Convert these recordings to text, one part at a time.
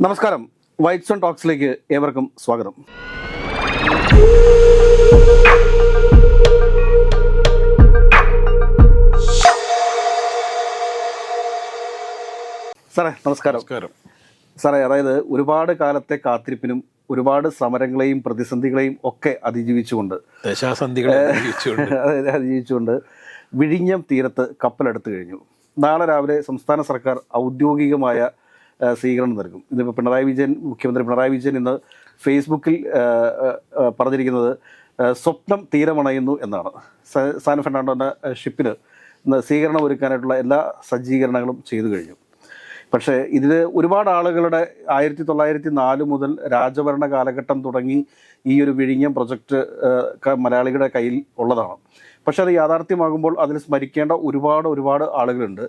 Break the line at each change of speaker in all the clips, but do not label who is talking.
നമസ്കാരം. വൈറ്റ്സൺ ഓൺ ടോക്സിലേക്ക് ഏവർക്കും സ്വാഗതം. സാറേ നമസ്കാരം.
നമസ്കാരം.
സാറേ അതായത് ഒരുപാട് കാലത്തെ കാത്തിരിപ്പിനും ഒരുപാട് സമരങ്ങളെയും പ്രതിസന്ധികളെയും ഒക്കെ അതിജീവിച്ചുകൊണ്ട്
ദശാസന്ധികളെ
അതായത് അതിജീവിച്ചുകൊണ്ട് വിഴിഞ്ഞം തീരത്ത് കപ്പലെടുത്തു കഴിഞ്ഞു. നാളെ രാവിലെ സംസ്ഥാന സർക്കാർ ഔദ്യോഗികമായ സ്വീകരണം നൽകും. ഇതിപ്പോൾ പിണറായി വിജയൻ മുഖ്യമന്ത്രി പിണറായി വിജയൻ ഇന്ന് ഫേസ്ബുക്കിൽ പറഞ്ഞിരിക്കുന്നത് സ്വപ്നം തീരമണയുന്നു എന്നാണ്. സാൻ ഫെർണാണ്ടോന്റെ ഷിപ്പിന് സ്വീകരണം ഒരുക്കാനായിട്ടുള്ള എല്ലാ സജ്ജീകരണങ്ങളും ചെയ്തു കഴിഞ്ഞു. പക്ഷേ ഇതിൽ ഒരുപാട് ആളുകളുടെ ആയിരത്തി തൊള്ളായിരത്തി നാല് മുതൽ രാജഭരണ കാലഘട്ടം തുടങ്ങി ഈ ഒരു വിഴിഞ്ഞം പ്രൊജക്റ്റ് മലയാളികളുടെ കയ്യിൽ ഉള്ളതാണ്. പക്ഷെ അത് യാഥാർത്ഥ്യമാകുമ്പോൾ അതിൽ സ്മരിക്കേണ്ട ഒരുപാട് ഒരുപാട് ആളുകളുണ്ട്.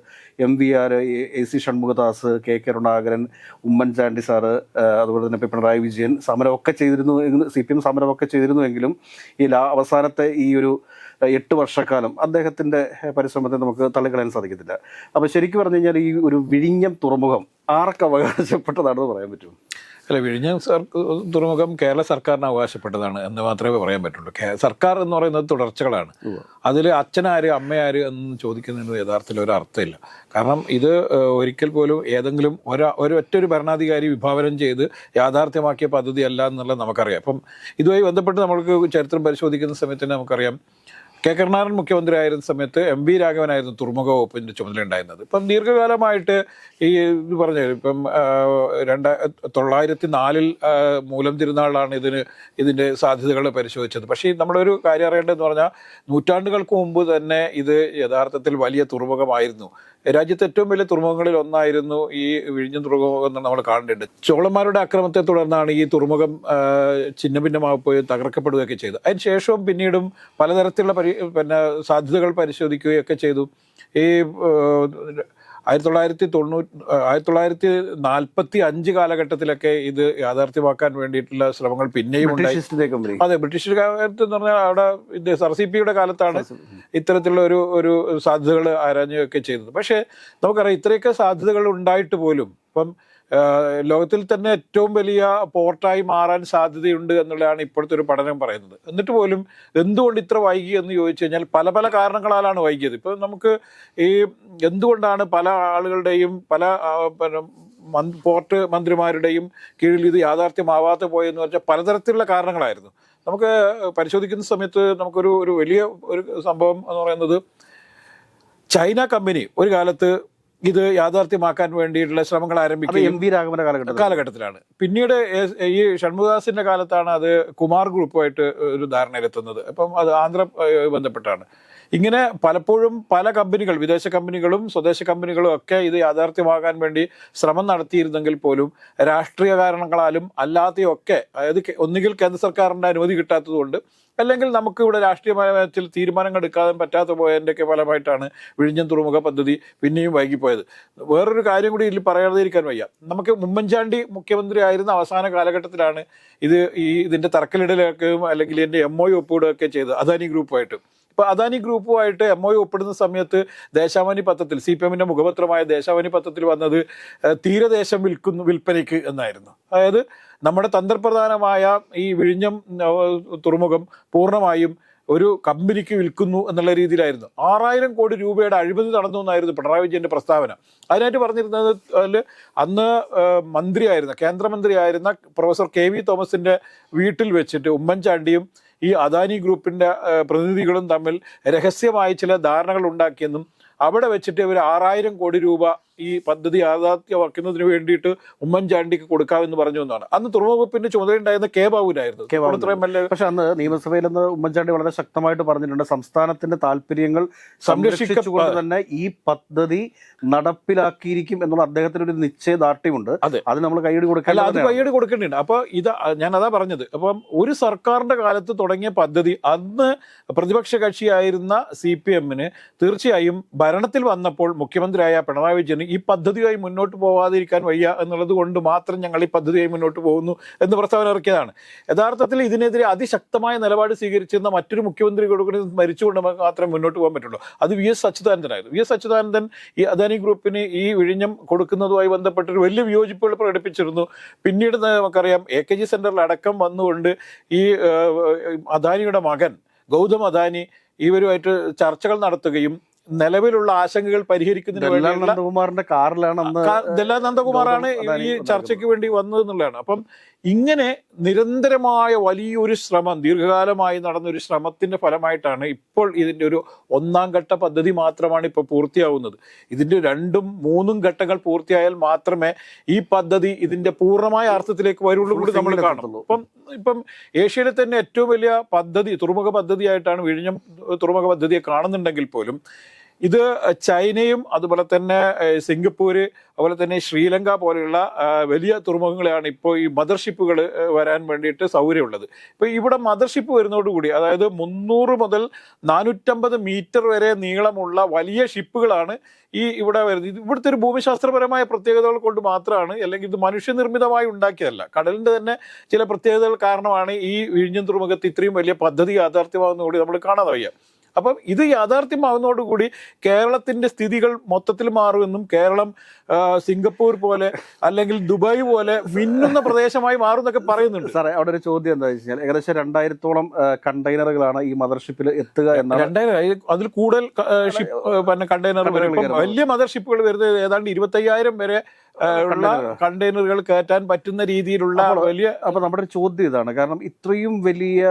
M V R A C Shanmughadas K K Karunakaran Oommen Chandy sir അതുപോലെ തന്നെ പിണറായി വിജയൻ സമരമൊക്കെ ചെയ്തിരുന്നു സി പി എം സമരമൊക്കെ ചെയ്തിരുന്നുവെങ്കിലും ഈ ലാ അവസാനത്തെ ഈ ഒരു എട്ട് വർഷക്കാലം അദ്ദേഹത്തിന്റെ പരിശ്രമത്തെ നമുക്ക് തള്ളിക്കളയാൻ സാധിക്കത്തില്ല. അപ്പോൾ ശരിക്കും പറഞ്ഞു കഴിഞ്ഞാൽ ഈ ഒരു വിഴിഞ്ഞം തുറമുഖം ആർക്ക് അവകാശപ്പെട്ടതാണെന്ന് പറയാൻ പറ്റും
അല്ല വിഴിഞ്ഞം സർ തുറമുഖം കേരള സർക്കാരിന് അവകാശപ്പെട്ടതാണ് എന്ന് മാത്രമേ പറയാൻ പറ്റുള്ളൂ. സർക്കാർ എന്ന് പറയുന്നത് തുടർച്ചകളാണ്. അതിൽ അച്ഛനാര് അമ്മയാര് എന്ന് ചോദിക്കുന്നതിന് യഥാർത്ഥത്തിൽ ഒരു അർത്ഥമില്ല. കാരണം ഇത് ഒരിക്കൽ പോലും ഏതെങ്കിലും ഒരാ ഒരു ഒറ്റൊരു ഭരണാധികാരി വിഭാവനം ചെയ്ത് യാഥാർത്ഥ്യമാക്കിയ പദ്ധതി അല്ല എന്നുള്ളത് നമുക്കറിയാം. അപ്പം ഇതുമായി ബന്ധപ്പെട്ട് നമ്മൾക്ക് ചരിത്രം പരിശോധിക്കുന്ന സമയത്ത് തന്നെ നമുക്കറിയാം. കെ കരുണാകരൻ മുഖ്യമന്ത്രിയായിരുന്ന സമയത്ത് എം വി രാഘവനായിരുന്നു തുറമുഖ വകുപ്പിന്റെ ചുമതല ഉണ്ടായിരുന്നത് ഇപ്പം ദീർഘകാലമായിട്ട് ഈ ഇത് പറഞ്ഞു ഇപ്പം രണ്ട തൊള്ളായിരത്തി നാലിൽ മൂലം തിരുനാളാണ് ഇതിന് ഇതിന്റെ സാധ്യതകൾ പരിശോധിച്ചത്. പക്ഷേ നമ്മളൊരു കാര്യം അറിയേണ്ടതെന്ന് പറഞ്ഞാൽ നൂറ്റാണ്ടുകൾക്ക് മുമ്പ് തന്നെ ഇത് യഥാർത്ഥത്തിൽ വലിയ തുറമുഖമായിരുന്നു. രാജ്യത്തെ ഏറ്റവും വലിയ തുറമുഖങ്ങളിൽ ഒന്നായിരുന്നു ഈ വിഴിഞ്ഞം തുറമുഖം എന്ന് നമ്മൾ കാണേണ്ടത് ചോളന്മാരുടെ അക്രമത്തെ തുടർന്നാണ് ഈ തുറമുഖം ചിന്ന ഛിന്നഭിന്നമാവുകയും തകർക്കപ്പെടുകയൊക്കെ ചെയ്തു അതിന് ശേഷവും പിന്നീടും പലതരത്തിലുള്ള പരി പിന്നെ സാധ്യതകൾ പരിശോധിക്കുകയൊക്കെ ചെയ്തു. ഈ ആയിരത്തി തൊള്ളായിരത്തി തൊണ്ണൂറ്റി ആയിരത്തി തൊള്ളായിരത്തി നാൽപ്പത്തി അഞ്ച് കാലഘട്ടത്തിലൊക്കെ ഇത് യാഥാർത്ഥ്യമാക്കാൻ വേണ്ടിയിട്ടുള്ള ശ്രമങ്ങൾ പിന്നെയും ഉണ്ടായി. അതെ ബ്രിട്ടീഷ് കാലത്ത് എന്ന് പറഞ്ഞാൽ അവിടെ ഇത് സർ സി പിയുടെ കാലത്താണ് ഇത്തരത്തിലുള്ള ഒരു ഒരു സാധ്യതകൾ ആരാഞ്ഞുകയൊക്കെ ചെയ്തത്. പക്ഷേ നമുക്കറിയാം ഇത്രയൊക്കെ സാധ്യതകൾ ഉണ്ടായിട്ട് പോലും ഇപ്പം ലോകത്തിൽ തന്നെ ഏറ്റവും വലിയ പോർട്ടായി മാറാൻ സാധ്യതയുണ്ട് എന്നുള്ളതാണ് ഇപ്പോഴത്തെ ഒരു പഠനം പറയുന്നത്. എന്നിട്ട് പോലും എന്തുകൊണ്ട് ഇത്ര വൈകി എന്ന് ചോദിച്ചു കഴിഞ്ഞാൽ പല പല കാരണങ്ങളാലാണ് വൈകിയത്. ഇപ്പോൾ നമുക്ക് ഈ എന്തുകൊണ്ടാണ് പല ആളുകളുടെയും പല പോർട്ട് മന്ത്രിമാരുടെയും കീഴിൽ ഇത് യാഥാർത്ഥ്യമാവാത്ത പോയെന്ന് വെച്ചാൽ പലതരത്തിലുള്ള കാരണങ്ങളായിരുന്നു. നമുക്ക് പരിശോധിക്കുന്ന സമയത്ത് നമുക്കൊരു ഒരു വലിയ ഒരു സംഭവം എന്ന് പറയുന്നത് ചൈന കമ്പനി ഒരു കാലത്ത് ഇത് യാഥാർത്ഥ്യമാക്കാൻ വേണ്ടിയിട്ടുള്ള ശ്രമങ്ങൾ ആരംഭിക്കുന്നത്
എം വി രാഘവന്റെ കാലഘട്ടം
കാലഘട്ടത്തിലാണ്. പിന്നീട് ഈ ഷൺമുഖദാസിന്റെ കാലത്താണ് അത് കുമാർ ഗ്രൂപ്പുമായിട്ട് ഒരു ധാരണയിലെത്തുന്നത്. അപ്പം അത് ആന്ധ്ര ബന്ധപ്പെട്ടാണ്. ഇങ്ങനെ പലപ്പോഴും പല കമ്പനികൾ വിദേശ കമ്പനികളും സ്വദേശ കമ്പനികളും ഒക്കെ ഇത് യാഥാർത്ഥ്യമാകാൻ വേണ്ടി ശ്രമം നടത്തിയിരുന്നെങ്കിൽ പോലും രാഷ്ട്രീയ കാരണങ്ങളാലും അല്ലാതെയൊക്കെ അതായത് ഒന്നുകിൽ കേന്ദ്ര സർക്കാരിന്റെ അനുമതി കിട്ടാത്തതുകൊണ്ട് അല്ലെങ്കിൽ നമുക്ക് ഇവിടെ രാഷ്ട്രീയമായത്തിൽ തീരുമാനങ്ങൾ എടുക്കാതെ പറ്റാത്ത പോയതിന്റെയൊക്കെ ഫലമായിട്ടാണ് വിഴിഞ്ഞം തുറമുഖ പദ്ധതി പിന്നെയും വൈകിപ്പോയത്. വേറൊരു കാര്യം കൂടി ഇതിൽ പറയാതിരിക്കാൻ വയ്യ. നമുക്ക് ഉമ്മൻചാണ്ടി മുഖ്യമന്ത്രി ആയിരുന്ന അവസാന കാലഘട്ടത്തിലാണ് ഇത് ഈ ഇതിന്റെ തറക്കല്ലിടലൊക്കെയും അല്ലെങ്കിൽ ഇതിന്റെ എം ഒ ഒപ്പിടുകയൊക്കെ ചെയ്തത്. അദാനി ഗ്രൂപ്പുമായിട്ട്. ഇപ്പൊ അദാനി ഗ്രൂപ്പുമായിട്ട് എം ഒ ഒപ്പിടുന്ന സമയത്ത് ദേശാവാനി പത്രത്തിൽ സി പി എമ്മിന്റെ മുഖപത്രമായ ദേശാവാനി പത്രത്തിൽ വന്നത് തീരദേശം വിൽക്കുന്നു വിൽപ്പനയ്ക്ക് എന്നായിരുന്നു. അതായത് നമ്മുടെ തന്ത്രപ്രധാനമായ ഈ വിഴിഞ്ഞം തുറമുഖം പൂർണമായും ഒരു കമ്പനിക്ക് വിൽക്കുന്നു എന്നുള്ള രീതിയിലായിരുന്നു. ആറായിരം കോടി രൂപയുടെ അഴിമതി നടന്നു എന്നായിരുന്നു പിണറായി വിജയന്റെ പ്രസ്താവന. അതിനായിട്ട് പറഞ്ഞിരുന്നത് അതിൽ അന്ന് മന്ത്രിയായിരുന്ന കേന്ദ്രമന്ത്രിയായിരുന്ന പ്രൊഫസർ കെ വി തോമസിന്റെ വീട്ടിൽ വെച്ചിട്ട് ഉമ്മൻചാണ്ടിയും ഈ അദാനി ഗ്രൂപ്പിന്റെ പ്രതിനിധികളും തമ്മിൽ രഹസ്യമായി ചില ധാരണകൾ ഉണ്ടാക്കിയെന്നും അവിടെ വെച്ചിട്ട് ഇവർ ആറായിരം കോടി രൂപ ഈ പദ്ധതി യാഥാർത്ഥ്യമാക്കുന്നതിന് വേണ്ടിയിട്ട് ഉമ്മൻചാണ്ടിക്ക് കൊടുക്കാമെന്ന് പറഞ്ഞു എന്നാണ്. അന്ന് തുറമുഖപ്പിന്റെ ചുമതലയുണ്ടായിരുന്ന കെ ബാബുവിനായിരുന്നു.
കെ. പക്ഷെ അന്ന് നിയമസഭയിൽ നിന്ന് ഉമ്മൻചാണ്ടി വളരെ ശക്തമായിട്ട് പറഞ്ഞിട്ടുണ്ട് സംസ്ഥാനത്തിന്റെ താല്പര്യങ്ങൾ സംരക്ഷിച്ചുകൊണ്ട് തന്നെ ഈ പദ്ധതി നടപ്പിലാക്കിയിരിക്കും എന്നുള്ള അദ്ദേഹത്തിന് ഒരു നിശ്ചയദാർഢ്യമുണ്ട്.
അതെ.
നമ്മൾ കൈയ്യടി
കൊടുക്കാൻ അത് കൈയ്യടി കൊടുക്കേണ്ടതുണ്ട്. അപ്പൊ ഇത് ഞാൻ അതാ പറഞ്ഞത്. അപ്പം ഒരു സർക്കാരിന്റെ കാലത്ത് തുടങ്ങിയ പദ്ധതി അന്ന് പ്രതിപക്ഷ കക്ഷിയായിരുന്ന സി പി എമ്മിന് തീർച്ചയായും ഭരണത്തിൽ വന്നപ്പോൾ മുഖ്യമന്ത്രിയായ പിണറായി വിജയന് ഈ പദ്ധതിയായി മുന്നോട്ട് പോവാതിരിക്കാൻ വയ്യ എന്നുള്ളത് കൊണ്ട് മാത്രം ഞങ്ങൾ ഈ പദ്ധതിയായി മുന്നോട്ട് പോകുന്നു എന്ന് പ്രസ്താവന ഇറക്കിയതാണ്. യഥാർത്ഥത്തിൽ ഇതിനെതിരെ അതിശക്തമായ നിലപാട് സ്വീകരിച്ചിരുന്ന മറ്റൊരു മുഖ്യമന്ത്രി കൂടെ മരിച്ചുകൊണ്ട് മാത്രമേ മുന്നോട്ട് പോകാൻ പറ്റുള്ളൂ. അത് വി എസ് അച്യുതാനന്ദനായിരുന്നു. വി എസ് അച്യുതാനന്ദൻ ഈ അദാനി ഗ്രൂപ്പിന് ഈ വിഴിഞ്ഞം കൊടുക്കുന്നതുമായി ബന്ധപ്പെട്ടൊരു വലിയ വിയോജിപ്പുകൾ പ്രകടിപ്പിച്ചിരുന്നു. പിന്നീട് നമുക്കറിയാം എ കെ ജി സെന്ററിൽ അടക്കം വന്നുകൊണ്ട് ഈ അദാനിയുടെ മകൻ ഗൗതം അദാനി ഇവരുമായിട്ട് ചർച്ചകൾ നടത്തുകയും നിലവിലുള്ള ആശങ്കകൾ പരിഹരിക്കുന്നതിന് വേണ്ടിയുള്ള
നന്ദകുമാറിന്റെ കാറിലാണ്
ദല്ലാൽ നന്ദകുമാറാണ് ഈ ചർച്ചയ്ക്ക് വേണ്ടി വന്നത് എന്നുള്ളതാണ്. അപ്പം ഇങ്ങനെ നിരന്തരമായ വലിയൊരു ശ്രമം ദീർഘകാലമായി നടന്ന ഒരു ശ്രമത്തിന്റെ ഫലമായിട്ടാണ് ഇപ്പോൾ ഇതിന്റെ ഒരു ഒന്നാം ഘട്ട പദ്ധതി മാത്രമാണ് ഇപ്പോൾ പൂർത്തിയാവുന്നത്. ഇതിന്റെ രണ്ടും മൂന്നും ഘട്ടങ്ങൾ പൂർത്തിയായാൽ മാത്രമേ ഈ പദ്ധതി ഇതിന്റെ പൂർണമായ അർത്ഥത്തിലേക്ക് വരുള്ളൂ കൂടി നമ്മൾ കാണുള്ളൂ
അപ്പം
ഇപ്പം ഇപ്പം ഏഷ്യയിലെ തന്നെ ഏറ്റവും വലിയ പദ്ധതി തുറമുഖ പദ്ധതിയായിട്ടാണ് വിഴിഞ്ഞം തുറമുഖ പദ്ധതിയെ കാണുന്നുണ്ടെങ്കിൽ പോലും ഇത് ചൈനയും അതുപോലെ തന്നെ സിംഗപ്പൂര് അതുപോലെ തന്നെ ശ്രീലങ്ക പോലെയുള്ള വലിയ തുറമുഖങ്ങളെയാണ് ഇപ്പോൾ ഈ മദർഷിപ്പുകൾ വരാൻ വേണ്ടിയിട്ട് സൗകര്യമുള്ളത്. ഇപ്പോൾ ഇവിടെ മദർഷിപ്പ് വരുന്നതോടുകൂടി അതായത് മുന്നൂറ് മുതൽ നാനൂറ്റമ്പത് മീറ്റർ വരെ നീളമുള്ള വലിയ ഷിപ്പുകളാണ് ഈ ഇവിടെ വരുന്നത്. ഇവിടുത്തെ ഒരു ഭൂമിശാസ്ത്രപരമായ പ്രത്യേകതകൾ കൊണ്ട് മാത്രമാണ് അല്ലെങ്കിൽ ഇത് മനുഷ്യനിർമ്മിതമായി ഉണ്ടാക്കിയതല്ല. കടലിന്റെ തന്നെ ചില പ്രത്യേകതകൾ കാരണമാണ് ഈ വിഴിഞ്ഞം തുറമുഖത്ത് ഇത്രയും വലിയ പദ്ധതി യാഥാർത്ഥ്യമാകുന്നതോടെ നമ്മൾ കാണാതെ വയ്യ അപ്പം ഇത് യാഥാർത്ഥ്യമാകുന്നതോടുകൂടി കേരളത്തിന്റെ സ്ഥിതികൾ മൊത്തത്തിൽ മാറുമെന്നും കേരളം സിംഗപ്പൂർ പോലെ അല്ലെങ്കിൽ ദുബായ് പോലെ മിന്നുന്ന പ്രദേശമായി മാറും എന്നൊക്കെ പറയുന്നുണ്ട്.
സാറേ അവിടെ ഒരു ചോദ്യം എന്താ വെച്ചാൽ ഏകദേശം രണ്ടായിരത്തോളം കണ്ടെയ്നറുകളാണ് ഈ മദർഷിപ്പിൽ എത്തുക എന്നാണ്.
രണ്ടായിരം അതിൽ കൂടുതൽ ഷിപ്പ് പിന്നെ കണ്ടെയ്നർ
കണ്ടെയ്നറുകൾ
വലിയ മദർഷിപ്പുകൾ വരുന്നത് ഏതാണ്ട് ഇരുപത്തയ്യായിരം വരെ ഉള്ള
കണ്ടെയ്നറുകൾ.
കയറ്റാൻ പറ്റുന്ന രീതിയിലുള്ള വലിയ
അപ്പൊ നമ്മുടെ ഒരു ചോദ്യം ഇതാണ്. കാരണം ഇത്രയും വലിയ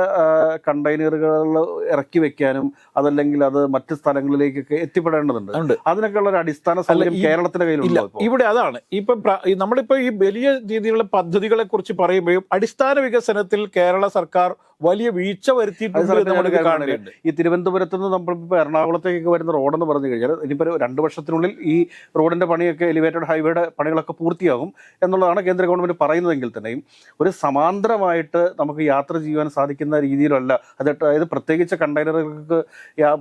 കണ്ടെയ്നറുകൾ ഇറക്കി വെക്കാനും അതല്ലെങ്കിൽ അത് മറ്റ് സ്ഥലങ്ങളിലേക്കൊക്കെ എത്തിപ്പെടേണ്ടതുണ്ട്.
അതിനൊക്കെ
അതിനൊക്കെയുള്ള ഒരു അടിസ്ഥാന സൗകര്യം കേരളത്തിന്റെ
ഇല്ല ഇവിടെ അതാണ്. ഇപ്പൊ നമ്മളിപ്പോ ഈ വലിയ രീതിയിലുള്ള പദ്ധതികളെ കുറിച്ച് പറയുമ്പോഴും അടിസ്ഥാന വികസനത്തിൽ കേരള സർക്കാർ വലിയ വീഴ്ച വരുത്തിയിട്ടുണ്ട്
ഈ തിരുവനന്തപുരത്ത് നിന്ന് നമ്മളിപ്പോൾ എറണാകുളത്തേക്ക് വരുന്ന റോഡെന്ന് പറഞ്ഞു കഴിഞ്ഞാൽ ഇനിയിപ്പോൾ രണ്ട് വർഷത്തിനുള്ളിൽ ഈ റോഡിന്റെ പണിയൊക്കെ എലിവേറ്റഡ് ഹൈവേയുടെ പണികളൊക്കെ പൂർത്തിയാകും എന്നുള്ളതാണ് കേന്ദ്ര ഗവൺമെന്റ് പറയുന്നതെങ്കിൽ തന്നെയും ഒരു സമാന്തരമായിട്ട് നമുക്ക് യാത്ര ചെയ്യാൻ സാധിക്കുന്ന രീതിയിലല്ല. അത് അതായത് പ്രത്യേകിച്ച് കണ്ടെയ്നറുകൾക്ക്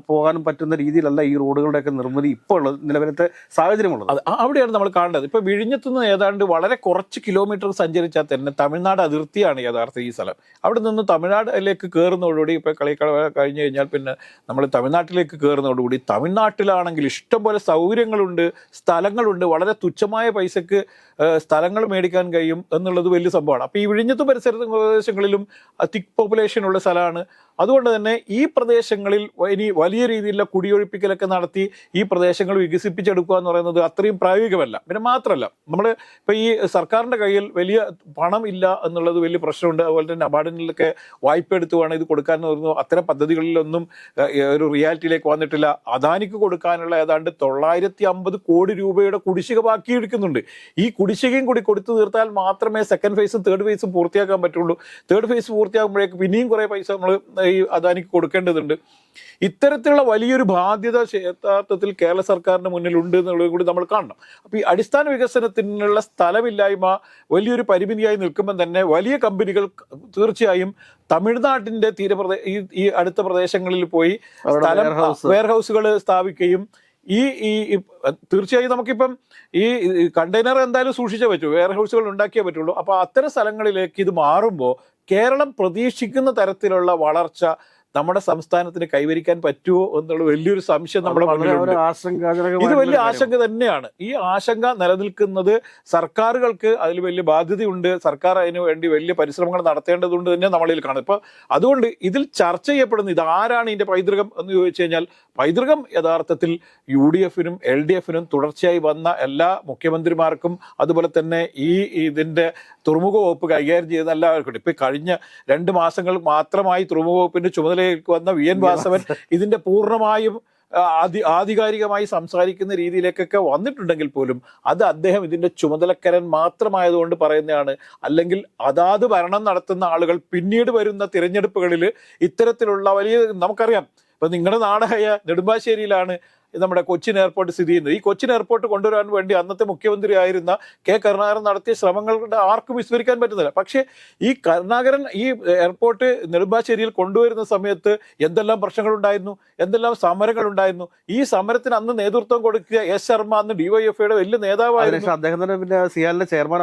പോകാൻ പോകാനും പറ്റുന്ന രീതിയിലല്ല ഈ റോഡുകളുടെയൊക്കെ നിർമ്മിതി ഇപ്പോൾ ഉള്ളത് നിലവിലത്തെ സാഹചര്യമുള്ളത്.
അവിടെയാണ് നമ്മൾ കാണേണ്ടത്. ഇപ്പോൾ വിഴിഞ്ഞത്തുനിന്ന് ഏതാണ്ട് വളരെ കുറച്ച് കിലോമീറ്റർ സഞ്ചരിച്ചാൽ തന്നെ തമിഴ്നാട് അതിർത്തിയാണ് യഥാർത്ഥ ഈ സ്ഥലം. അവിടെ നിന്ന് തമിഴ്നാട്ടിലേക്ക് കയറുന്നതോടുകൂടി ഇപ്പോൾ കളിക്കള കഴിഞ്ഞു കഴിഞ്ഞാൽ പിന്നെ നമ്മൾ തമിഴ്നാട്ടിലേക്ക് കയറുന്നതോടുകൂടി തമിഴ്നാട്ടിലാണെങ്കിൽ ഇഷ്ടംപോലെ സൗകര്യങ്ങളുണ്ട് സ്ഥലങ്ങളുണ്ട് വളരെ തുച്ഛമായ പൈസക്ക് സ്ഥലങ്ങൾ മേടിക്കാൻ കഴിയും എന്നുള്ളത് വലിയ സംഭവമാണ്. അപ്പോൾ ഈ വിഴിഞ്ഞത്ത് പരിസരത്തും പ്രദേശങ്ങളിലും തിക് പോപ്പുലേഷൻ ഉള്ള സ്ഥലമാണ്. അതുകൊണ്ട് തന്നെ ഈ പ്രദേശങ്ങളിൽ ഇനി വലിയ രീതിയിലുള്ള കുടിയൊഴിപ്പിക്കലൊക്കെ നടത്തി ഈ പ്രദേശങ്ങൾ വികസിപ്പിച്ചെടുക്കുക എന്ന് പറയുന്നത് അത്രയും പ്രായോഗികമല്ല. പിന്നെ മാത്രമല്ല നമ്മൾ ഇപ്പൊ ഈ സർക്കാരിന്റെ കയ്യിൽ വലിയ പണം ഇല്ല എന്നുള്ളത് വലിയ പ്രശ്നമുണ്ട്. അതുപോലെ തന്നെ നബാർഡിലൊക്കെ വായ്പ എടുത്ത് വേണം ഇത് കൊടുക്കാൻ എന്ന് പറഞ്ഞു അത്തരം പദ്ധതികളിലൊന്നും ഒരു റിയാലിറ്റിയിലേക്ക് വന്നിട്ടില്ല. അദാനിക്ക് കൊടുക്കാനുള്ള ഏതാണ്ട് തൊള്ളായിരത്തി അമ്പത് കോടി രൂപയുടെ കുടിശ്ശിക ബാക്കി എടുക്കുന്നുണ്ട് ഈ കുടിശ്ശികയും കൂടി കൊടുത്തു തീർത്താൽ മാത്രമേ സെക്കൻഡ് ഫേസും തേർഡ് ഫേസും പൂർത്തിയാക്കാൻ പറ്റുള്ളൂ. തേർഡ് ഫേസ് പൂർത്തിയാകുമ്പോഴേക്ക് പിന്നെയും കുറേ പൈസ നമ്മൾ ഈ അദാനിക്ക് കൊടുക്കേണ്ടതുണ്ട്. ഇത്തരത്തിലുള്ള വലിയൊരു ബാധ്യത യഥാർത്ഥത്തിൽ കേരള സർക്കാരിന് മുന്നിൽ ഉണ്ട് എന്നുള്ളത് കൂടി നമ്മൾ കാണണം. അപ്പോൾ ഈ അടിസ്ഥാന വികസനത്തിനുള്ള സ്ഥലമില്ലായ്മ വലിയൊരു പരിമിതിയായി നിൽക്കുമ്പോൾ തന്നെ വലിയ കമ്പനികൾ തീർച്ചയായും തമിഴ്നാട്ടിന്റെ തീരപ്രദേ ഈ ഈ അടുത്ത പ്രദേശങ്ങളിൽ പോയി സ്ഥലം. വെയർ ഹൗസുകൾ സ്ഥാപിക്കുകയും ഈ ഈ ഈ- തീർച്ചയായും നമുക്കിപ്പം ഈ കണ്ടെയ്നർ എന്തായാലും സൂക്ഷിച്ചേ പറ്റൂ. വെയർ ഹൗസുകൾ ഉണ്ടാക്കിയേ പറ്റുള്ളൂ. അപ്പോൾ അത്തരം സ്ഥലങ്ങളിലേക്ക് ഇത് മാറുമ്പോൾ കേരളം പ്രതീക്ഷിക്കുന്ന തരത്തിലുള്ള വളർച്ച നമ്മുടെ സംസ്ഥാനത്തിന് കൈവരിക്കാൻ പറ്റുമോ എന്നുള്ള വലിയൊരു സംശയം നമ്മുടെ ഇത് വലിയ ആശങ്ക തന്നെയാണ്. ഈ ആശങ്ക നിലനിൽക്കുന്നത് സർക്കാരുകൾക്ക് അതിൽ വലിയ ബാധ്യതയുണ്ട്. സർക്കാർ അതിനു വേണ്ടി വലിയ പരിശ്രമങ്ങൾ നടത്തേണ്ടതുണ്ട് തന്നെ നമ്മളിൽ കാണും. ഇപ്പൊ അതുകൊണ്ട് ഇതിൽ ചർച്ച ചെയ്യപ്പെടുന്ന ഇത് ആരാണ് ഇതിന്റെ പൈതൃകം എന്ന് ചോദിച്ചു കഴിഞ്ഞാൽ പൈതൃകം യഥാർത്ഥത്തിൽ യു ഡി എഫിനും എൽ ഡി എഫിനും തുടർച്ചയായി വന്ന എല്ലാ മുഖ്യമന്ത്രിമാർക്കും അതുപോലെ തന്നെ ഈ ഇതിന്റെ തുറമുഖ വകുപ്പ് കൈകാര്യം ചെയ്ത എല്ലാവർക്കും. ഇപ്പം കഴിഞ്ഞ രണ്ട് മാസങ്ങൾ മാത്രമായി തുറമുഖ വകുപ്പിന്റെ ചുമതലയിലേക്ക് വന്ന വി എൻ വാസവൻ ഇതിന്റെ പൂർണമായും ആധി ആധികാരികമായി സംസാരിക്കുന്ന രീതിയിലേക്കൊക്കെ വന്നിട്ടുണ്ടെങ്കിൽ പോലും അത് അദ്ദേഹം ഇതിന്റെ ചുമതലക്കരൻ മാത്രമായതുകൊണ്ട് പറയുന്നതാണ്. അല്ലെങ്കിൽ അതാത് ഭരണം നടത്തുന്ന ആളുകൾ പിന്നീട് വരുന്ന തിരഞ്ഞെടുപ്പുകളിൽ ഇത്തരത്തിലുള്ള വലിയ നമുക്കറിയാം ഇപ്പൊ നിങ്ങളുടെ നാടായ നെടുമ്പാശ്ശേരിയിലാണ് നമ്മുടെ കൊച്ചിൻ എയർപോർട്ട് സ്ഥിതി ചെയ്യുന്നത്. ഈ കൊച്ചിൻ എയർപോർട്ട് കൊണ്ടുവരാൻ വേണ്ടി അന്നത്തെ മുഖ്യമന്ത്രി ആയിരുന്ന കെ കരുണാകരൻ നടത്തിയ ശ്രമങ്ങളുടെ ആർക്കും വിസ്മരിക്കാൻ പറ്റുന്നില്ല. പക്ഷേ ഈ കരുണാകരൻ ഈ എയർപോർട്ട് നെടുമ്പാശ്ശേരിയിൽ കൊണ്ടുവരുന്ന സമയത്ത് എന്തെല്ലാം പ്രശ്നങ്ങളുണ്ടായിരുന്നു? എന്തെല്ലാം സമരങ്ങൾ ഉണ്ടായിരുന്നു ഈ സമരത്തിന് അന്ന് നേതൃത്വം കൊടുക്കുക എസ് ശർമ്മ അന്ന് ഡിവൈഎഫ്ഐയുടെ വലിയ നേതാവായിരുന്നു.
അദ്ദേഹം തന്നെ പിന്നെ സിയാലിന്റെ ചെയർമാൻ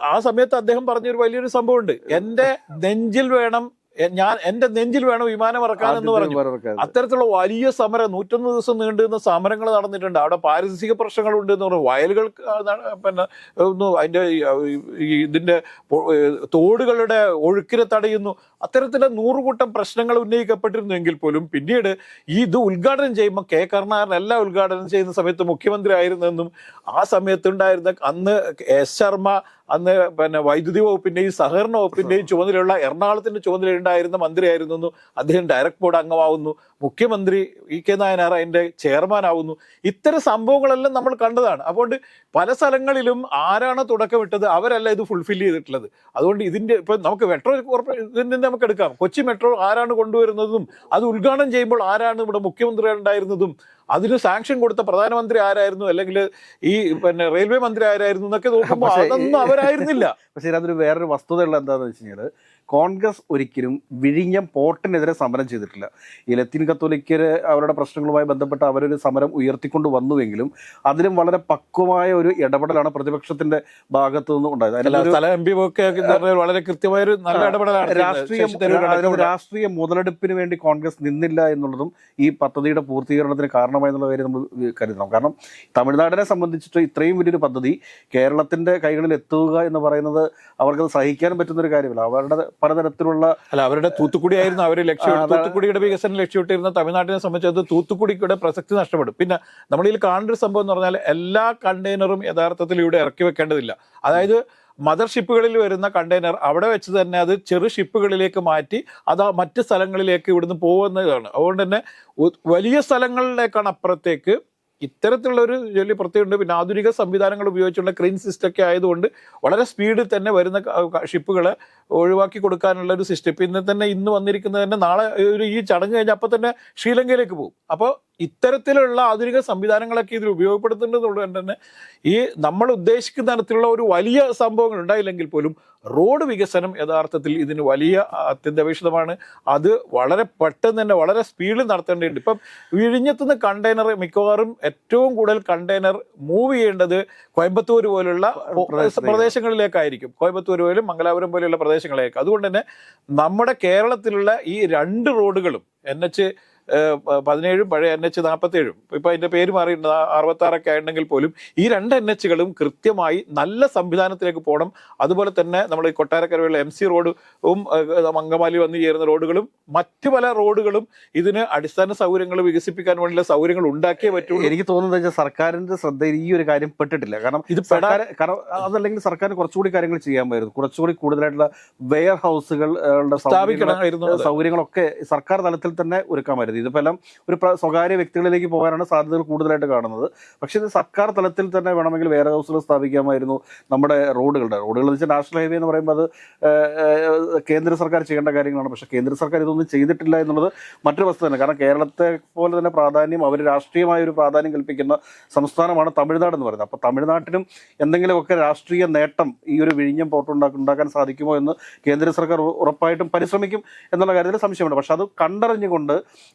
ആ- സമയത്ത് അദ്ദേഹം പറഞ്ഞൊരു വലിയൊരു സംഭവമുണ്ട്. എന്റെ നെഞ്ചിൽ വേണം ഞാൻ എന്റെ നെഞ്ചിൽ വേണം വിമാനം ഇറക്കാൻ എന്ന് പറഞ്ഞു. അത്തരത്തിലുള്ള വലിയ സമരം നൂറ്റൊന്ന് ദിവസം നീണ്ടുന്ന സമരങ്ങൾ നടന്നിട്ടുണ്ട്. അവിടെ പാരിസ്ഥിതിക പ്രശ്നങ്ങളുണ്ട് എന്ന് പറഞ്ഞു. വയലുകൾ പിന്നെ അതിന്റെ ഇതിന്റെ തോടുകളുടെ ഒഴുക്കിനെ തടയുന്നു. അത്തരത്തിലെ നൂറുകൂട്ടം പ്രശ്നങ്ങൾ ഉന്നയിക്കപ്പെട്ടിരുന്നെങ്കിൽ പോലും പിന്നീട് ഈ ഇത് ഉദ്ഘാടനം ചെയ്യുമ്പോൾ കെ. കരുണാകരൻ എല്ലാം ഉദ്ഘാടനം ചെയ്യുന്ന സമയത്ത് മുഖ്യമന്ത്രി ആയിരുന്നെന്നും ആ സമയത്തുണ്ടായിരുന്ന അന്ന് എസ്. ശർമ്മ അന്ന് പിന്നെ വൈദ്യുതി വകുപ്പിന്റെയും സഹകരണ വകുപ്പിന്റെയും ചുമതലയുള്ള എറണാകുളത്തിന്റെ ചുമതലയുണ്ടായിരുന്ന മന്ത്രിയായിരുന്നു അദ്ദേഹം ഡയറക്ട് ബോർഡ് അംഗമാവുന്നു. മുഖ്യമന്ത്രി ഇ കെ നായനാർ അതിന്റെ ചെയർമാൻ ആവുന്നു. ഇത്തരം സംഭവങ്ങളെല്ലാം നമ്മൾ കണ്ടതാണ്. അതുകൊണ്ട് പല സ്ഥലങ്ങളിലും ആരാണ് തുടക്കമിട്ടത് അവരല്ല ഇത് ഫുൾഫിൽ ചെയ്തിട്ടുള്ളത്. അതുകൊണ്ട് ഇതിന്റെ ഇപ്പം നമുക്ക് മെട്രോ ഇതിന്റെ നമുക്ക് എടുക്കാം. കൊച്ചി മെട്രോ ആരാണ് കൊണ്ടുവരുന്നതും അത് ഉദ്ഘാടനം ചെയ്യുമ്പോൾ ആരാണ് ഇവിടെ മുഖ്യമന്ത്രി ഉണ്ടായിരുന്നതും അതിന് സാങ്ഷൻ കൊടുത്ത പ്രധാനമന്ത്രി ആരായിരുന്നു അല്ലെങ്കിൽ ഈ പിന്നെ റെയിൽവേ മന്ത്രി ആരായിരുന്നു എന്നൊക്കെ നോക്കുമ്പോൾ അതൊന്നും അവരായിരുന്നില്ല.
പക്ഷേ അതിന് വേറൊരു വസ്തുതയുള്ള എന്താണെന്ന് വെച്ച് കഴിഞ്ഞാൽ കോൺഗ്രസ് ഒരിക്കലും വിഴിഞ്ഞം പോർട്ടിനെതിരെ സമരം ചെയ്തിട്ടില്ല. ഈ ലത്തീൻ കത്തോലിക്കർ അവരുടെ പ്രശ്നങ്ങളുമായി ബന്ധപ്പെട്ട് അവരൊരു സമരം ഉയർത്തിക്കൊണ്ട് വന്നുവെങ്കിലും അതിലും വളരെ പക്വമായ ഒരു ഇടപെടലാണ് പ്രതിപക്ഷത്തിന്റെ ഭാഗത്തു നിന്നും ഉണ്ടായത്.
വളരെ നല്ല ഇടപെടലാണ്
രാഷ്ട്രീയ രാഷ്ട്രീയ മുതലെടുപ്പിന് വേണ്ടി കോൺഗ്രസ് നിന്നില്ല എന്നുള്ളതും ഈ പദ്ധതിയുടെ പൂർത്തീകരണത്തിന് കാരണമായി എന്നുള്ള കാര്യം നമ്മൾ കരുതണം. കാരണം തമിഴ്നാടിനെ സംബന്ധിച്ചിട്ട് ഇത്രയും വലിയൊരു പദ്ധതി കേരളത്തിന്റെ കൈകളിൽ എത്തുക എന്ന് പറയുന്നത് അവർക്കത് സഹിക്കാൻ പറ്റുന്ന ഒരു കാര്യമല്ല. അവരുടെ പലതരത്തിലുള്ള
അല്ല അവരുടെ തൂത്തുക്കുടി ആയിരുന്നു അവർ ലക്ഷ്യം തൂത്തുക്കുടിയുടെ വികസനം ലക്ഷ്യമിട്ടിരുന്ന തമിഴ്നാട്ടിനെ സംബന്ധിച്ചത് തൂത്തുക്കുടിയുടെ പ്രസക്തി നഷ്ടപ്പെടും. പിന്നെ നമ്മളിൽ കാണേണ്ട ഒരു സംഭവം എന്ന് പറഞ്ഞാൽ എല്ലാ കണ്ടെയ്നറും യഥാർത്ഥത്തിൽ ഇവിടെ ഇറക്കി വെക്കേണ്ടതില്ല. അതായത് മദർ ഷിപ്പുകളിൽ വരുന്ന കണ്ടെയ്നർ അവിടെ വെച്ച് തന്നെ അത് ചെറു ഷിപ്പുകളിലേക്ക് മാറ്റി അത് മറ്റ് സ്ഥലങ്ങളിലേക്ക് ഇവിടുന്ന് പോകുന്നതാണ്. അതുകൊണ്ട് തന്നെ വലിയ സ്ഥലങ്ങളിലേക്കാണ് അപ്പുറത്തേക്ക് ഇത്തരത്തിലുള്ള ഒരു ജോലി പ്രത്യേകമുണ്ട് പിന്നെ ആധുനിക സംവിധാനങ്ങൾ ഉപയോഗിച്ചുള്ള ക്രീൻ സിസ്റ്റം ഒക്കെ ആയതുകൊണ്ട് വളരെ സ്പീഡിൽ തന്നെ വരുന്ന ഷിപ്പുകളെ ഒഴിവാക്കി കൊടുക്കാനുള്ള ഒരു സിസ്റ്റം ഇപ്പം ഇന്ന് തന്നെ ഇന്ന് വന്നിരിക്കുന്നത് തന്നെ നാളെ ഒരു ഈ ചടങ്ങ് കഴിഞ്ഞാൽ അപ്പം തന്നെ ശ്രീലങ്കയിലേക്ക് പോകും. അപ്പോൾ ഇത്തരത്തിലുള്ള ആധുനിക സംവിധാനങ്ങളൊക്കെ ഇതിൽ ഉപയോഗപ്പെടുത്തേണ്ടതുകൊണ്ട് തന്നെ ഈ നമ്മൾ ഉദ്ദേശിക്കുന്ന തരത്തിലുള്ള ഒരു വലിയ സംഭവങ്ങൾ ഉണ്ടായില്ലെങ്കിൽ പോലും റോഡ് വികസനം യഥാർത്ഥത്തിൽ ഇതിന് വലിയ അത്യന്താപേക്ഷിതമാണ്. അത് വളരെ പെട്ടെന്ന് തന്നെ വളരെ സ്പീഡിൽ നടത്തേണ്ടതുണ്ട്. ഇപ്പം വിഴിഞ്ഞത്തുനിന്ന് കണ്ടെയ്നർ മിക്കവാറും ഏറ്റവും കൂടുതൽ കണ്ടെയ്നർ മൂവ് ചെയ്യേണ്ടത് കോയമ്പത്തൂർ പോലുള്ള. പ്രദേശങ്ങളിലേക്കായിരിക്കും. കോയമ്പത്തൂർ പോലും മംഗലാപുരം പോലെയുള്ള പ്രദേശങ്ങളിലേക്ക്. അതുകൊണ്ട് തന്നെ നമ്മുടെ കേരളത്തിലുള്ള ഈ രണ്ട് റോഡുകളും എൻ എച്ച് പതിനേഴും പഴയ എൻ എച്ച് നാൽപ്പത്തേഴും ഇപ്പം അതിന്റെ പേര് മാറിയിട്ടുണ്ട്. അറുപത്താറൊക്കെ ആയിട്ടുണ്ടെങ്കിൽ പോലും ഈ രണ്ട് എൻ എച്ചുകളും കൃത്യമായി നല്ല സംവിധാനത്തിലേക്ക് പോകണം. അതുപോലെ തന്നെ നമ്മൾ ഈ കൊട്ടാരക്കരയുള്ള എം സി റോഡും മംഗമാലി വന്നു ചേരുന്ന റോഡുകളും മറ്റു പല റോഡുകളും ഇതിന് അടിസ്ഥാന സൗകര്യങ്ങൾ വികസിപ്പിക്കാൻ വേണ്ടിയുള്ള സൗകര്യങ്ങൾ ഉണ്ടാക്കിയേ പറ്റുള്ളൂ.
എനിക്ക് തോന്നുന്നത് വെച്ചാൽ സർക്കാരിന്റെ ശ്രദ്ധയിൽ ഈ ഒരു കാര്യം പെട്ടിട്ടില്ല. കാരണം
ഇത്
സർക്കാർ കാരണം അതല്ലെങ്കിൽ സർക്കാർ കുറച്ചുകൂടി കാര്യങ്ങൾ ചെയ്യാമായിരുന്നു. കുറച്ചുകൂടി കൂടുതലായിട്ടുള്ള വെയർ ഹൗസുകളുടെ. സൗകര്യങ്ങളൊക്കെ സർക്കാർ തലത്തിൽ തന്നെ ഒരുക്കാമായിരുന്നു. ഇതിപ്പോ എല്ലാം ഒരു സ്വകാര്യ വ്യക്തികളിലേക്ക് പോകാനാണ് സാധ്യതകൾ കൂടുതലായിട്ട് കാണുന്നത്. പക്ഷേ ഇത് സർക്കാർ തലത്തിൽ തന്നെ വേണമെങ്കിൽ വെയർ ഹൗസുകൾ സ്ഥാപിക്കാമായിരുന്നു നമ്മുടെ റോഡുകളുടെ. റോഡുകൾ എന്ന് വെച്ചാൽ നാഷണൽ ഹൈവേ എന്ന് പറയുമ്പോൾ അത് കേന്ദ്ര സർക്കാർ ചെയ്യേണ്ട കാര്യങ്ങളാണ്. പക്ഷേ കേന്ദ്ര സർക്കാർ ഇതൊന്നും ചെയ്തിട്ടില്ല എന്നുള്ളത് മറ്റൊരു വസ്തു തന്നെ. കാരണം കേരളത്തെ പോലെ തന്നെ പ്രാധാന്യം അവർ രാഷ്ട്രീയമായ ഒരു പ്രാധാന്യം കൽപ്പിക്കുന്ന സംസ്ഥാനമാണ് തമിഴ്നാട് എന്ന് പറയുന്നത്. അപ്പോൾ തമിഴ്നാട്ടിനും എന്തെങ്കിലുമൊക്കെ രാഷ്ട്രീയ നേട്ടം ഈ ഒരു വിഴിഞ്ഞം പോർട്ട് ഉണ്ടാക്കാൻ സാധിക്കുമോ എന്ന് കേന്ദ്ര സർക്കാർ ഉറപ്പായിട്ടും പരിശ്രമിക്കും എന്നുള്ള കാര്യത്തിൽ സംശയമുണ്ട്. പക്ഷെ അത് കണ്ടറിഞ്ഞുകൊണ്ട്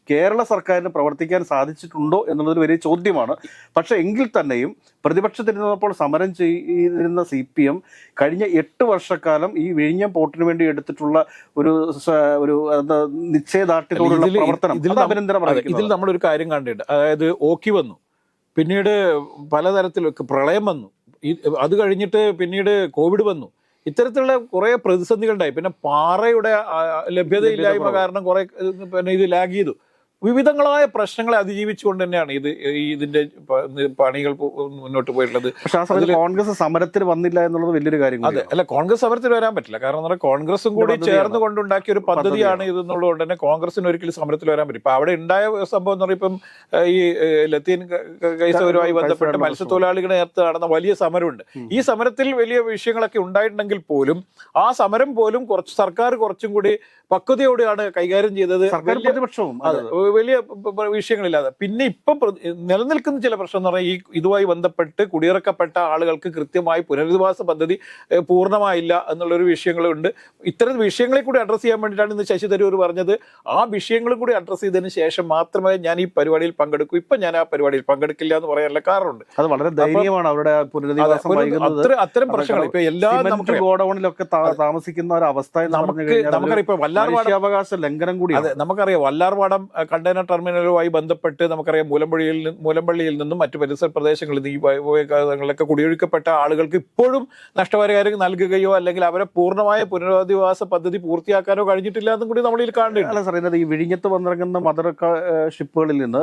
കേരള സർക്കാരിന് പ്രവർത്തിക്കാൻ സാധിച്ചിട്ടുണ്ടോ എന്നുള്ളൊരു വലിയ ചോദ്യമാണ്. പക്ഷെ എങ്കിൽ തന്നെയും പ്രതിപക്ഷത്തിരുന്നപ്പോൾ സമരം ചെയ്തിരുന്ന സി പി എം കഴിഞ്ഞ എട്ട് വർഷക്കാലം ഈ വിഴിഞ്ഞം പോർട്ടിന് വേണ്ടി എടുത്തിട്ടുള്ള ഒരു ഒരു നിശ്ചയദാർഢ്യത്തോടുള്ള പ്രവർത്തനം.
ഇതിൽ. നമ്മളൊരു കാര്യം കണ്ടിട്ടുണ്ട്. അതായത് ഓക്കി വന്നു. പിന്നീട് പലതരത്തിലൊക്കെ പ്രളയം വന്നു. അത് കഴിഞ്ഞിട്ട് പിന്നീട് കോവിഡ് വന്നു. ഇത്തരത്തിലുള്ള കുറേ പ്രതിസന്ധികളുണ്ടായി. പിന്നെ പാറയുടെ ലഭ്യതയില്ലായ്മ കാരണം കുറേ പിന്നെ ഇത് ലാഗ് ചെയ്തു. വിവിധങ്ങളായ പ്രശ്നങ്ങളെ അതിജീവിച്ചുകൊണ്ട് തന്നെയാണ് ഇത് ഇതിന്റെ പണികൾ മുന്നോട്ട് പോയിട്ടുള്ളത്.
പക്ഷെ ആ സമയത്ത് കോൺഗ്രസ് സമരത്തിന് വന്നില്ല എന്നുള്ളത് വലിയൊരു കാര്യം
അതെ അല്ല കോൺഗ്രസ് സമരത്തിൽ വരാൻ പറ്റില്ല. കാരണം എന്ന് പറഞ്ഞാൽ കോൺഗ്രസും കൂടി. ചേർന്ന് കൊണ്ടുണ്ടാക്കിയ ഒരു പദ്ധതിയാണ്
ഇത്
എന്നുള്ളതുകൊണ്ട് കൊണ്ട് തന്നെ കോൺഗ്രസിന് ഒരിക്കലും സമരത്തിൽ വരാൻ പറ്റും ഇപ്പൊ അവിടെ ഉണ്ടായ സംഭവം എന്ന് പറയുമ്പോൾ ഈ ലത്തീൻ
കൈസവരുമായി
ബന്ധപ്പെട്ട്
മത്സ്യത്തൊഴിലാളികളുടെ
മത്സ്യത്തൊഴിലാളികളെ നേരത്തെ നടന്ന വലിയ സമരമുണ്ട്. ഈ സമരത്തിൽ വലിയ വിഷയങ്ങളൊക്കെ ഉണ്ടായിട്ടുണ്ടെങ്കിൽ പോലും ആ സമരം പോലും കുറച്ച് സർക്കാർ കുറച്ചും കൂടി പക്വതയോടെയാണ് കൈകാര്യം ചെയ്തത്.
സർക്കാർ പ്രതിപക്ഷവും
വലിയ വിഷയങ്ങളില്ലാതെ. പിന്നെ ഇപ്പം നിലനിൽക്കുന്ന ചില പ്രശ്നം എന്ന് പറഞ്ഞാൽ ഈ ഇതുമായി ബന്ധപ്പെട്ട് കുടിയിറക്കപ്പെട്ട ആളുകൾക്ക് കൃത്യമായി പുനരധിവാസ പദ്ധതി പൂർണമായില്ല എന്നുള്ളൊരു വിഷയങ്ങളുണ്ട്. ഇത്തരം വിഷയങ്ങളെ കൂടി അഡ്രസ്സ് ചെയ്യാൻ വേണ്ടിയിട്ടാണ് ഇന്ന് ശശി തരൂർ പറഞ്ഞത്. ആ വിഷയങ്ങളും കൂടി അഡ്രസ്സ് ചെയ്തതിന് ശേഷം മാത്രമേ ഞാൻ ഈ പരിപാടിയിൽ പങ്കെടുക്കൂ. ഇപ്പം ഞാൻ ആ പരിപാടിയിൽ പങ്കെടുക്കില്ല എന്ന് പറയാനുള്ള കാരണമുണ്ട്.
അത് വളരെ ധൈര്യമാണ് അവരുടെ പുനരധിവാസം
അത്തരം പ്രശ്നങ്ങൾ ഇപ്പൊ എല്ലാ നമുക്ക്
ഗോഡൌണിലൊക്കെ താമസിക്കുന്ന ഒരു അവസ്ഥ
നമുക്കറിയാം
മനുഷ്യാവകാശ ലംഘനം കൂടിയാണ്.
അതെ നമുക്കറിയാം വല്ലാർപാടം അഹ്, കണ്ടെയ്നർ ടെർമിനലുമായി ബന്ധപ്പെട്ട് നമുക്കറിയാം മൂലമ്പള്ളിയിൽ മൂലമ്പള്ളിയിൽ നിന്നും മറ്റു പരിസര പ്രദേശങ്ങളിൽ നിന്ന് ഈ ഉപയോഗങ്ങളിലൊക്കെ കുടിയൊഴുക്കപ്പെട്ട ആളുകൾക്ക് ഇപ്പോഴും നഷ്ടപരിഹാരം നൽകുകയോ അല്ലെങ്കിൽ അവരെ പൂർണമായ പുനരധിവാസ പദ്ധതി പൂർത്തിയാക്കാനോ കഴിഞ്ഞിട്ടില്ല എന്നും കൂടി നമ്മളിൽ കാണുന്നുണ്ട്.
അല്ല സാർ ഇതിനകത്ത് ഈ വിഴിഞ്ഞത്ത് വന്നിറങ്ങുന്ന മദർ ഷിപ്പുകളിൽ നിന്ന്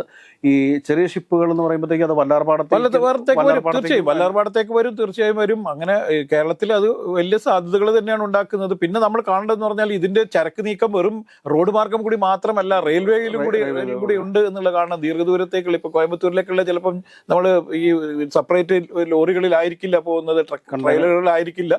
ഈ ചെറിയ ഷിപ്പുകൾ എന്ന് പറയുമ്പോഴത്തേക്ക് അത് വല്ലാർപാടത്തേക്ക്
വരും. തീർച്ചയായും വല്ലാർപാടത്തേക്ക് വരും തീർച്ചയായും വരും. അങ്ങനെ കേരളത്തിൽ അത് വലിയ സാധ്യതകൾ തന്നെയാണ് ഉണ്ടാക്കുന്നത്. പിന്നെ നമ്മൾ കാണേണ്ടതെന്ന് പറഞ്ഞാൽ ഇതിന്റെ ചരക്ക് നീക്കം വെറും റോഡ് മാർഗം കൂടി മാത്രമല്ല റെയിൽവേയിലും കൂടി
റെയിൽവേ-
കൂടി ഉണ്ട് എന്നുള്ള കാരണം ദീർഘദൂരത്തേക്കുള്ള ഇപ്പൊ കോയമ്പത്തൂരിലേക്കുള്ള ചിലപ്പം നമ്മൾ ഈ സെപ്പറേറ്റ് ലോറികളിലായിരിക്കില്ല പോകുന്നത്. ട്രെയിലറുകളിലായിരിക്കില്ല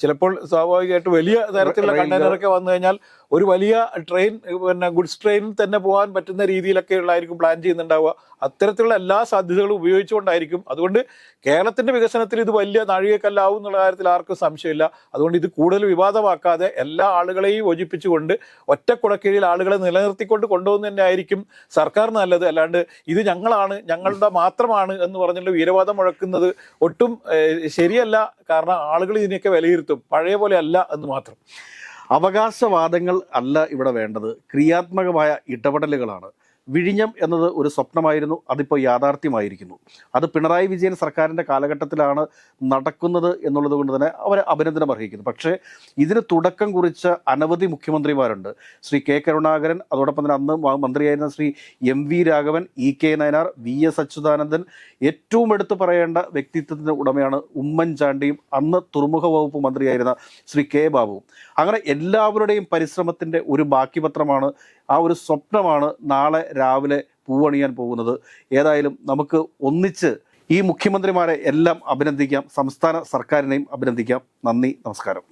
ചിലപ്പോൾ സ്വാഭാവികമായിട്ട് വലിയ തരത്തിലുള്ള കണ്ടെയ്നറൊക്കെ വന്നു കഴിഞ്ഞാൽ ഒരു വലിയ ട്രെയിൻ പിന്നെ ഗുഡ്സ് ട്രെയിനിൽ തന്നെ പോകാൻ പറ്റുന്ന രീതിയിലൊക്കെ ഉള്ളായിരിക്കും പ്ലാൻ ചെയ്യുന്നുണ്ടാവുക. അത്തരത്തിലുള്ള എല്ലാ സാധ്യതകളും ഉപയോഗിച്ചുകൊണ്ടായിരിക്കും. അതുകൊണ്ട് കേരളത്തിന്റെ വികസനത്തിൽ ഇത് വലിയ നാഴികക്കല്ലാവും എന്നുള്ള കാര്യത്തിൽ ആർക്കും സംശയമില്ല. അതുകൊണ്ട് ഇത് കൂടുതൽ വിവാദമാക്കാതെ എല്ലാ ആളുകളെയും യോജിപ്പിച്ചുകൊണ്ട് ഒറ്റക്കുടക്കീഴിൽ ആളുകളെ നിലനിർത്തിക്കൊണ്ട് കൊണ്ടുപോകുന്നതന്നെ ആയിരിക്കും. സർക്കാർ നല്ലത്. അല്ലാണ്ട് ഇത് ഞങ്ങളാണ് ഞങ്ങളുടെ മാത്രമാണ് എന്ന് പറഞ്ഞുള്ള വീരവാദം മുഴക്കുന്നത് ഒട്ടും ശരിയല്ല. കാരണം ആളുകൾ ഇതിനെയൊക്കെ വിലയിരുത്തും. പഴയ പോലെ അല്ല എന്ന് മാത്രം.
അവകാശവാദങ്ങൾ അല്ല ഇവിടെ വേണ്ടത്. ക്രിയാത്മകമായ ഇടപെടലുകളാണ്. വിഴിഞ്ഞം എന്നത് ഒരു സ്വപ്നമായിരുന്നു അതിപ്പോൾ യാഥാർത്ഥ്യമായിരിക്കുന്നു. അത് പിണറായി വിജയൻ സർക്കാരിന്റെ കാലഘട്ടത്തിലാണ് നടക്കുന്നത് എന്നുള്ളത് കൊണ്ട് തന്നെ അവർ അഭിനന്ദനം അർഹിക്കുന്നു. പക്ഷേ ഇതിന് തുടക്കം കുറിച്ച അനവധി മുഖ്യമന്ത്രിമാരുണ്ട്. ശ്രീ കെ കരുണാകരൻ അതോടൊപ്പം തന്നെ അന്ന് മന്ത്രിയായിരുന്ന Shri M V Raghavan E K Nayanar V S Achuthanandan. ഏറ്റവും എടുത്തു പറയേണ്ട വ്യക്തിത്വത്തിന്റെ ഉടമയാണ് ഉമ്മൻചാണ്ടിയും അന്ന് തുറമുഖ വകുപ്പ് മന്ത്രിയായിരുന്ന ശ്രീ കെ ബാബുവും. അങ്ങനെ എല്ലാവരുടെയും പരിശ്രമത്തിന്റെ ഒരു ബാക്കി പത്രമാണ് ആ ഒരു സ്വപ്നമാണ് നാളെ രാവിലെ പൂവണിയാൻ പോകുന്നത്. ഏതായാലും നമുക്ക് ഒന്നിച്ച് ഈ മുഖ്യമന്ത്രിമാരെ എല്ലാം അഭിനന്ദിക്കാം. സംസ്ഥാന സർക്കാരിനെയും അഭിനന്ദിക്കാം. നന്ദി നമസ്കാരം.